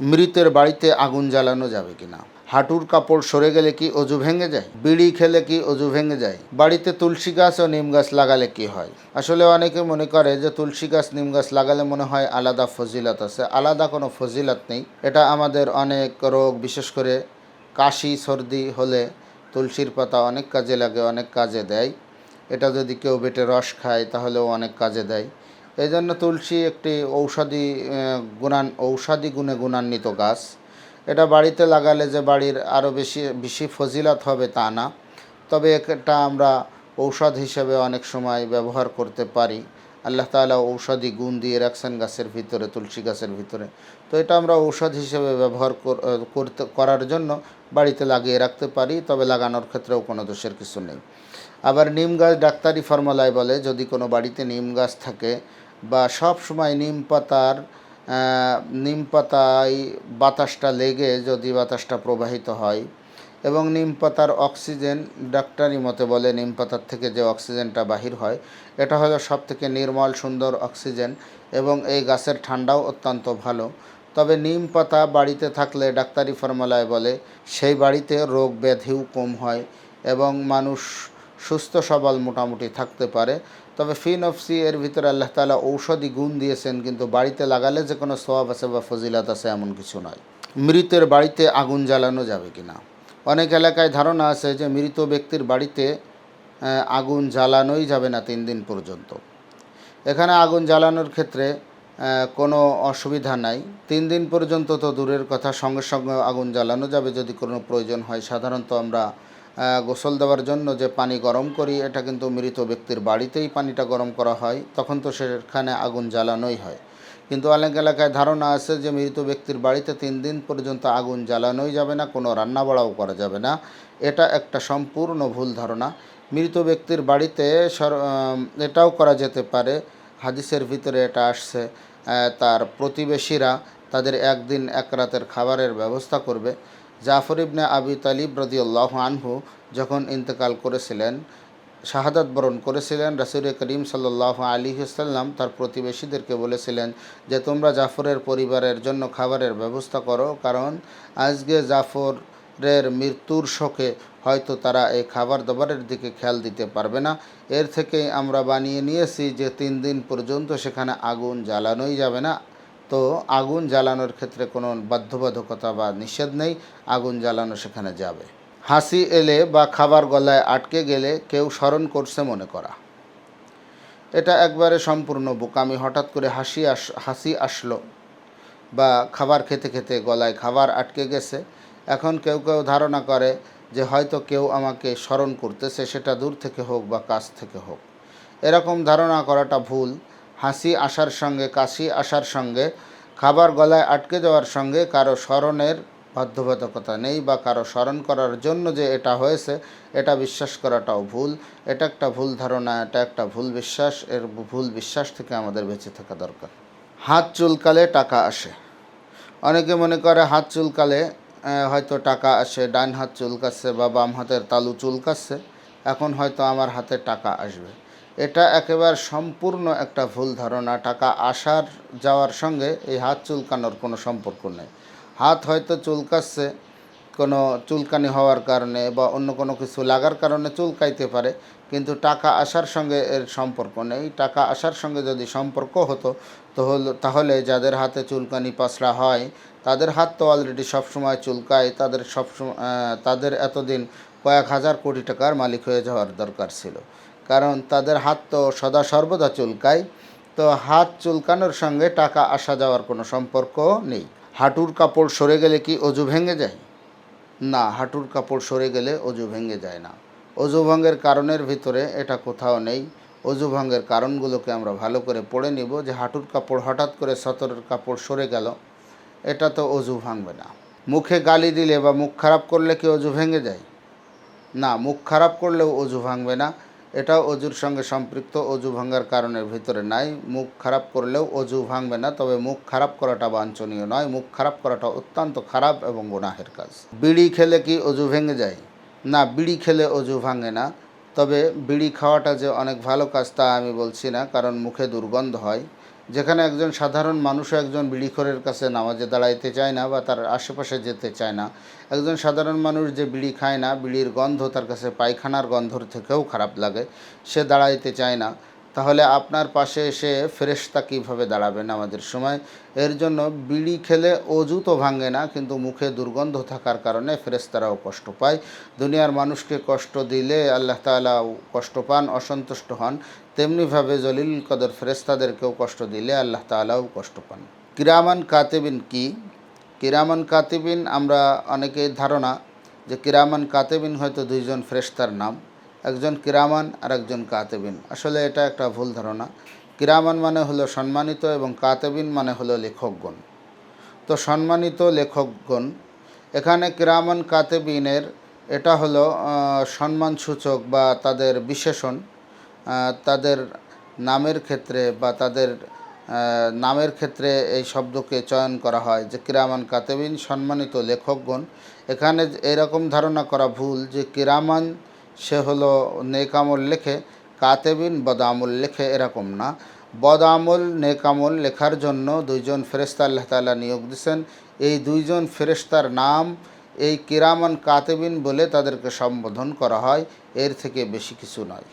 মৃতের বাড়িতে আগুন জ্বালানো যাবে কিনা? হাঁটুর কাপড় সরে গেলে কি অজু ভেঙে যায়? বিড়ি খেলে কি অজু ভেঙে যায়? বাড়িতে তুলসী গাছ ও নিম গাছ লাগালে কি হয়? আসলে অনেকে মনে করে যে তুলসী গাছ, নিম গাছ লাগালে মনে হয় আলাদা ফজিলত আছে। আলাদা কোনো ফজিলত নেই। এটা আমাদের অনেক রোগ, বিশেষ করে কাশি, সর্দি হলে তুলসীর পাতা অনেক কাজে লাগে, অনেক কাজে দেয়। এটা যদি কেউ বেটে রস খায়, তাহলেও অনেক কাজে দেয়। এই জন্য তুলসী একটি ঔষধি গুণান, ঔষধি গুণে গুণান্বিত গাছ। এটা বাড়িতে লাগালে যে বাড়ির আরও বেশি বেশি ফজিলত হবে তা না। তবে এটা আমরা ঔষধ হিসেবে অনেক সময় ব্যবহার করতে পারি। আল্লাহ তাআলা ঔষধি গুণ দিয়ে রাখছেন গাছের ভিতরে, তুলসী গাছের ভিতরে। তো এটা আমরা ঔষধ হিসেবে ব্যবহার করতে, করার জন্য বাড়িতে লাগিয়ে রাখতে পারি, তবে লাগানোর ক্ষেত্রেও কোনো দোষের কিছু নেই। আবার নিম গাছ ডাক্তারি ফর্মুলায় বলে, যদি কোনো বাড়িতে নিম গাছ থাকে বা সব সময় নিম পাতার নিম পাতায় বাতাসটা লেগে যদি বাতাসটা প্রবাহিত হয় এবং নিম পাতার অক্সিজেন ডাক্তারি মতে বলে নিম পাতার থেকে যে অক্সিজেনটা বাহির হয়, এটা হলো সব থেকে নির্মল, সুন্দর অক্সিজেন এবং এই গাছের ঠান্ডাও অত্যন্ত ভালো। তবে নিম পাতা বাড়িতে থাকলে ডাক্তারি ফর্মুলায় বলে, সেই বাড়িতে রোগ ব্যাধিও কম হয় এবং মানুষ সুস্থ সবল মোটামুটি থাকতে পারে। তবে ফিন ফিনফসি এর ভিতরে আল্লাহ তাআলা ঔষধি গুণ দিয়েছেন, কিন্তু বাড়িতে লাগালে যে কোনো সোয়াব আছে বা ফজিলাত আছে এমন কিছু নয়। মৃতের বাড়িতে আগুন জ্বালানো যাবে কিনা অনেক এলাকায় ধারণা আছে যে মৃত ব্যক্তির বাড়িতে আগুন জ্বালানোই যাবে না তিন দিন পর্যন্ত। এখানে আগুন জ্বালানোর ক্ষেত্রে কোনো অসুবিধা নাই। তিন দিন পর্যন্ত তো দূরের কথা, সঙ্গে সঙ্গে আগুন জ্বালানো যাবে যদি কোনো প্রয়োজন হয়। সাধারণত আমরা গোসল দেওয়ার জন্য যে পানি গরম করি, এটা কিন্তু মৃত ব্যক্তির বাড়িতেই পানিটা গরম করা হয়, তখন তো সেখানে আগুন জ্বালানোই হয়। কিন্তু অনেক এলাকায় ধারণা আছে যে মৃত ব্যক্তির বাড়িতে তিন দিন পর্যন্ত আগুন জ্বালানোই যাবে না, কোনো রান্না বাড়াও করা যাবে না। এটা একটা সম্পূর্ণ ভুল ধারণা। মৃত ব্যক্তির বাড়িতে এটাও করা যেতে পারে, হাদিসের ভিতরে এটা আসছে তার প্রতিবেশীরা তাদের একদিন এক রাতের খাবারের ব্যবস্থা করবে। জাফর ইবনে আবি তালিব রদিউল্লাহ আনহু যখন ইন্তেকাল করেছিলেন, শাহাদাত বরণ করেছিলেন, রাসুল করিম সাল্লাহ আলী সাল্লাম তার প্রতিবেশীদেরকে বলেছিলেন যে, তোমরা জাফরের পরিবারের জন্য খাবারের ব্যবস্থা করো, কারণ আজকে জাফরের মৃত্যুর শোকে হয়তো তারা এই খাবার দাবারের দিকে খেয়াল দিতে পারবে না। এর থেকেই আমরা বানিয়ে নিয়েছি যে, তিন দিন পর্যন্ত সেখানে আগুন জ্বালানোই যাবে না। তো আগুন জ্বালানোর ক্ষেত্রে কোনো বাধ্যবাধকতা বা নিষেধ নেই, আগুন জ্বালানো সেখানে যাবে। হাসি এলে বা খাবার গলায় আটকে গেলে কেউ স্মরণ করছে মনে করা। এটা একবারে সম্পূর্ণ বোকামি, হঠাৎ করে হাসি আস, হাসি আসলো বা খাবার খেতে খেতে গলায় খাবার আটকে গেছে। এখন কেউ কেউ ধারণা করে যে হয়তো কেউ আমাকে স্মরণ করতেছে, সেটা দূর থেকে হোক বা কাছ থেকে হোক। এরকম ধারণা করাটা ভুল। হাসি আসার সঙ্গে, কাশি আসার সঙ্গে, খাবার গলায় আটকে যাওয়ার সঙ্গে কারও স্মরণের বাধ্যবাধকতা নেই বা কারও স্মরণ করার জন্য যে এটা হয়েছে, এটা বিশ্বাস করাটাও ভুল। এটা একটা ভুল ধারণা, এটা একটা ভুল বিশ্বাস। এর ভুল বিশ্বাস থেকে আমাদের বেঁচে থাকা দরকার। হাত চুলকালে টাকা আসে। অনেকে মনে করে হাত চুলকালে হয়তো টাকা আসে, ডান হাত চুলকাচ্ছে বা বাম হাতের তালু চুলকাচ্ছে। এখন হয়তো আমার হাতে টাকা আসবে। এটা একেবারে সম্পূর্ণ একটা ভুল ধারণা। টাকা আসার, যাওয়ার সঙ্গে এই হাত চুলকানোর কোনো সম্পর্ক নেই। হাত হয়তো চুলকাচ্ছে, কোনো চুলকানি হওয়ার কারণে বা অন্য কোনো কিছু লাগার কারণে চুলকাইতে পারে, কিন্তু টাকা আসার সঙ্গে এর সম্পর্ক নেই। টাকা আসার সঙ্গে যদি সম্পর্ক হতো, তাহলে যাদের হাতে চুলকানি পাসরা হয়, তাদের হাত তো অলরেডি সবসময় চুলকায়, তাদের সবসময় তাদের এতদিন কয়েক হাজার কোটি টাকার মালিক হয়ে যাওয়ার দরকার ছিল। কারণ তাদের হাত তো সদা সর্বদা চুলকায়। তো হাত চুলকানোর সঙ্গে টাকা আসা যাওয়ার কোনো সম্পর্ক নেই। হাঁটুর কাপড় সরে গেলে কি অজু ভেঙে যায়? না, হাঁটুর কাপড় সরে গেলে অজু ভেঙে যায় না। অজু ভঙ্গের কারণের ভিতরে এটা কোথাও নেই। অজু ভঙ্গের কারণগুলোকে আমরা ভালো করে পড়ে নিব যে হাঁটুর কাপড় হঠাৎ করে সতরের কাপড় সরে গেল, এটা তো অজু ভাঙবে না। মুখে গালি দিলে বা মুখ খারাপ করলে কি অজু ভেঙে যায়? না, মুখ খারাপ করলেও অজু ভাঙবে না। এটাও অজুর সঙ্গে সম্পৃক্ত, অজু ভাঙার কারণের ভিতরে নাই। মুখ খারাপ করলেও অজু ভাঙবে না, তবে মুখ খারাপ করাটা বাঞ্ছনীয় নয়। মুখ খারাপ করাটা অত্যন্ত খারাপ এবং গুনাহের কাজ। বিড়ি খেলে কি অজু ভেঙে যায়? না, বিড়ি খেলে অজু ভাঙে না। তবে বিড়ি খাওয়াটা যে অনেক ভালো কাজ তা আমি বলছি না, কারণ মুখে দুর্গন্ধ হয়। যেখানে একজন সাধারণ মানুষও একজন বিড়িখোরের কাছে নামাজে দাঁড়াইতে চায় না বা তার আশেপাশে যেতে চায় না। একজন সাধারণ মানুষ যে বিড়ি খায় না, বিড়ির গন্ধ তার কাছে পায়খানার গন্ধর থেকেও খারাপ লাগে। সে দাঁড়াইতে চায় না। তাহলে আপনার পাশে এসে ফেরেশতা কীভাবে দাঁড়াবেন আমাদের সময়? এর জন্য বিড়ি খেলে অজু তো ভাঙে না, কিন্তু মুখে দুর্গন্ধ থাকার কারণে ফেরেশতারাও কষ্ট পায়। দুনিয়ার মানুষকে কষ্ট দিলে আল্লাহ তাআলা কষ্ট পান, অসন্তুষ্ট হন। তেমনিভাবে জলিল কদর ফেরেশতাদেরকেও কষ্ট দিলে আল্লাহ তাআলাও কষ্ট পান। কিরামান কাতেবিন কি? কিরামান কাতিবিন আমরা অনেকের ধারণা যে কিরামান কাতেবিন হয়তো দুইজন ফেরেশতার নাম। একজন কিরামান আর একজন কাতেবিন। আসলে এটা একটা ভুল ধারণা। কিরামান মানে হলো সম্মানিত এবং কাতেবিন মানে হলো লেখকগণ। তো সম্মানিত লেখকগণ, এখানে কিরামান কাতেবিনের এটা হলো সম্মানসূচক বা তাদের বিশেষণ তাদের নামের ক্ষেত্রে বা তাদের নামের ক্ষেত্রে এই শব্দকে চয়ন করা হয় যে কিরামান কাতেবিন, সম্মানিত লেখকগণ। এখানে এরকম ধারণা করা ভুল যে কিরামান সে হলো নেকামল লেখে, কাতেবিন বদামুল লেখে এরকম না। বদামুল, নেকামল লেখার জন্য দুইজন ফেরেস্তা আল্লাহ তালা নিয়োগ দিয়েছেন এই দুইজন ফেরেস্তার নাম এই কিরামান কাতেবিন বলে তাদেরকে সম্বোধন করা হয়। এর থেকে বেশি কিছু নয়।